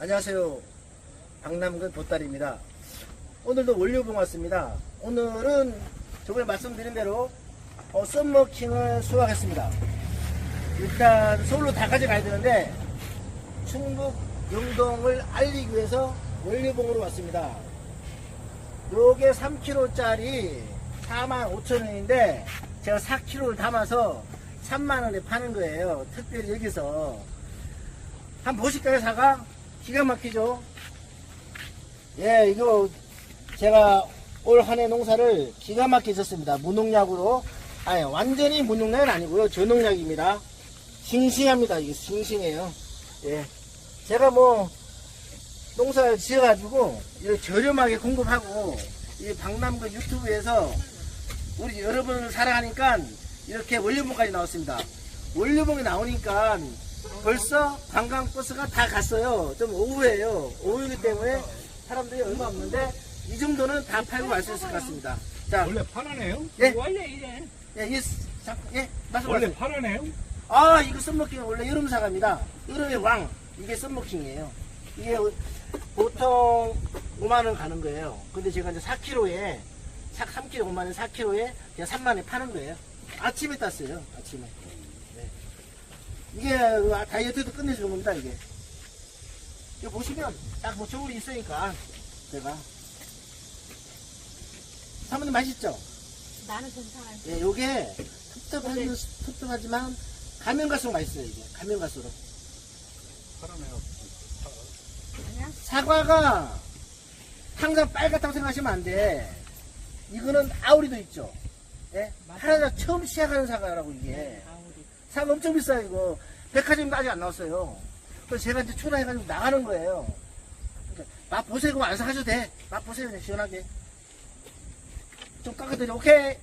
안녕하세요. 박남근 보따리입니다. 오늘도 원료봉 왔습니다. 오늘은 저번에 말씀드린 대로 어, 썸머킹을 수확했습니다. 일단 서울로 다 가져가야 되는데 충북 영동을 알리기 위해서 원료봉으로 왔습니다. 요게 3kg짜리 45,000원인데 제가 4kg를 담아서 3만원에 파는 거예요. 특별히 여기서. 한번 보실까요, 사과? 기가 막히죠? 예, 이거 제가 올 한 해 농사를 기가 막히게 졌습니다. 무농약으로. 아니, 완전히 무농약은 아니고요. 저농약입니다. 싱싱합니다. 이게 싱싱해요. 예. 제가 뭐, 농사를 지어가지고, 이렇게 저렴하게 공급하고, 이 박남구 유튜브에서 우리 여러분을 사랑하니까 이렇게 원료봉까지 나왔습니다. 원료봉이 나오니까 벌써 관광버스가 다 갔어요. 좀 오후에요. 오후이기 때문에 사람들이 얼마 없는데 이 정도는 다 팔고 갈 수 있을 것 같습니다. 자, 원래 파라네요? 예, 원래 이래. 예, 이, 자, 예, 말씀하세요. 원래 파라네요? 아, 이거 썸머킹은 원래 여름 사과입니다. 여름의 왕. 이게 썸머킹이에요. 이게 보통 5만 원 가는 거예요. 근데 제가 이제 4kg에, 3kg 5만 원, 4kg에 그냥 3만 원에 파는 거예요. 아침에 땄어요. 아침에. 네. 이게 그 다이어트도 끝내주는 겁니다, 이게. 이거 보시면 딱뭐 저울이 있으니까 제가. 사모님 맛있죠? 나는 괜찮아. 예, 요게 텁텁한, 텁텁하지만 가면 갈수록 맛있어요, 이게. 가면 갈수록. 아니야? 사과가 항상 빨갛다고 생각하시면 안 돼. 이거는 아우리도 있죠. 예? 하나가 처음 시작하는 사과라고, 이게. 아 사과 엄청 비싸요, 이거. 백화점도 아직 안 나왔어요. 그래서 제가 이제 초라해가지고 나가는 거예요. 그러니까 맛 보세요. 그거 안 사가셔도 돼. 맛 보세요, 그냥 시원하게. 좀 깎아드려. 오케이.